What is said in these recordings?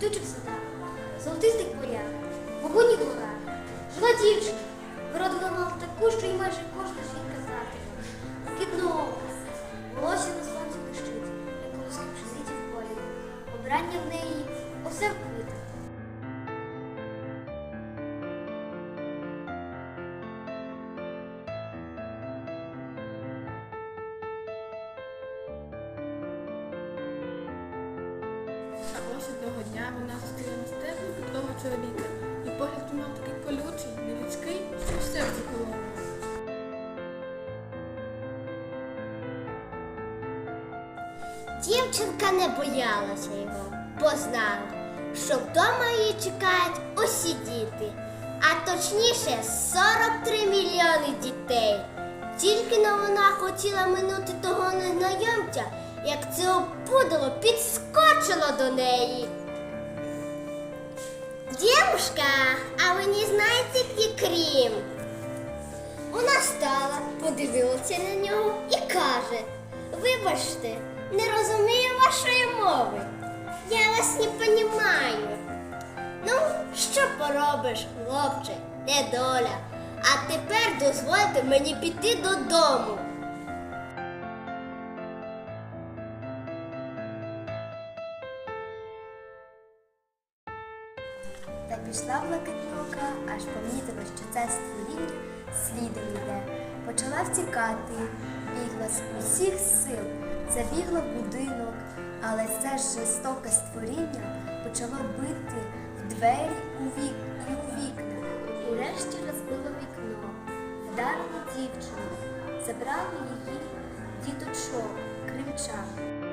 квітучих садах, золотистих полях, погодні горах. Жила дівчина, виродила мала таку, що й майже кожна жінка знатиме. Кидно волосся на ось одного дня вона зустріла мистецтво підлого чоловіка, і погляд у нього такий колючий, нелюдський, що в серці. Дівчинка не боялася його, бо знала, що вдома її чекають усі діти, а точніше 43 мільйони дітей. Тільки но вона хотіла минути того незнайомця, як це опудало підскочило до неї. Дівушка, а ви не знаєте, где крім? Вона стала, подивилася на нього і каже: Вибачте, не розумію вашої мови. Я вас не понімаю. Ну, що поробиш, хлопче, недоля. А тепер дозвольте мені піти додому. Та пішла блакитнока, аж помітила, що це створіння слідом йде. Почала втікати, бігла з усіх сил, забігла в будинок, але це жорстоке створіння почало бити в двері у вік і у вікна. Урешті розбило вікно, вдарило дівчину, забрало її діточок, кримчан.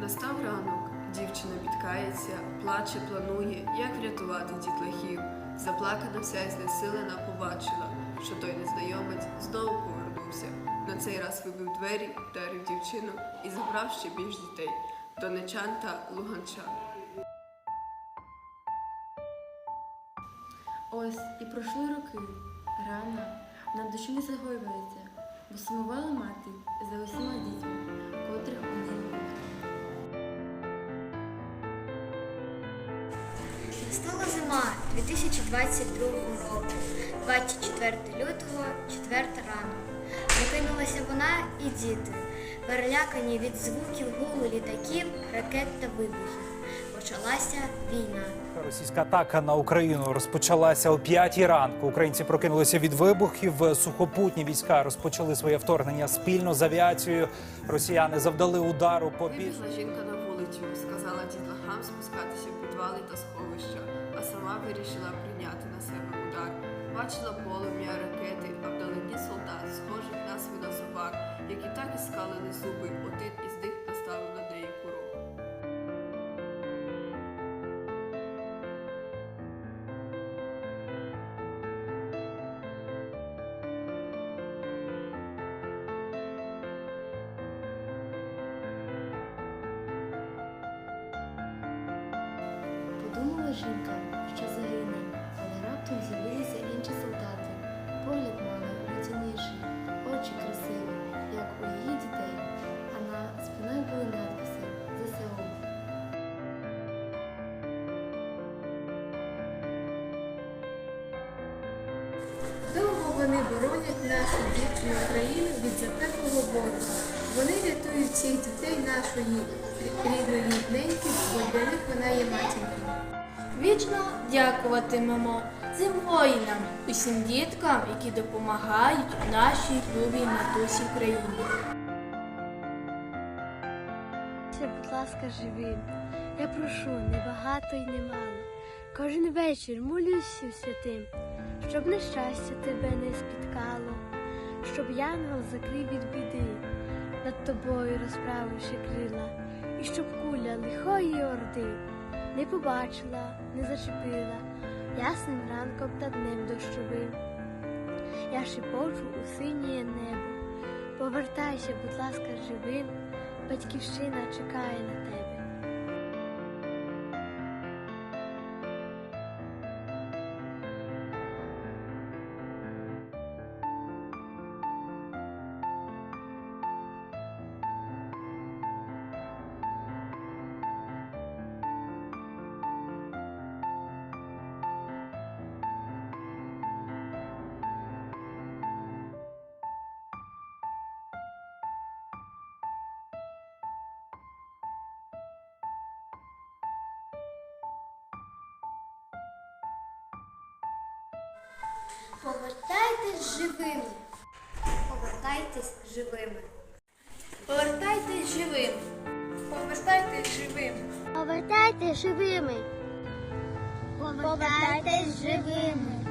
Настав ранок, дівчина підкається, плаче, планує, як врятувати дітлахів. Заплакана вся і знесилена побачила, що той незнайомець знову повернувся. На цей раз вибив двері, вдарив дівчину і забрав ще більш дітей донечан та луганчан. Ось і пройшли роки. Рана на душі не загоюється, бо сумувала мати за усіма дітьми, котрих у Настала зима 2022 року, 24 лютого, 4 рано. Прокинулася вона і діти, перелякані від звуків гулу літаків, ракет та вибухів. Почалася війна. Російська атака на Україну розпочалася о 5 ранку. Українці прокинулися від вибухів. Сухопутні війська розпочали своє вторгнення спільно з авіацією. Росіяни завдали удару по бі... Жінка на вулицю, сказала дітлахам спускатися в підвали та сховища, а сама вирішила прийняти на себе удар. Бачила полум'я ракети, а вдалині солдат, схожих на свинозобак, які так і скалили зуби. Подумала жінка, що загине, але раптом з'явилися інші солдати. Погляд мали лютяніший, очі красиві, як у її дітей, а на спинах були надписи ЗСУ. Довго вони боронять нашу дівчину Україну від запеклого ворога. Вони рятують всіх дітей нашої рідної неньки, бо для них вона є матінкою. Вічно дякуватимемо цим воїнам, усім діткам, які допомагають нашій любій матусі. Будьте, будь ласка, живим. Я прошу не багато й не. Кожен вечір молюсь святим, щоб нещастя тебе не спіткало, щоб янгол закрив від біди, над тобою розправивши крила, і щоб куля лихої орди не побачила, не зачепила ясним ранком та днем дощовим. Я шепочу у синє небо. Повертайся, будь ласка, живим, батьківщина чекає на тебе. Повертайтесь живими. Повертайтесь живими. Повертайтесь живими. Повертайтесь живими. Повертайтесь живими. Повертайтесь живими.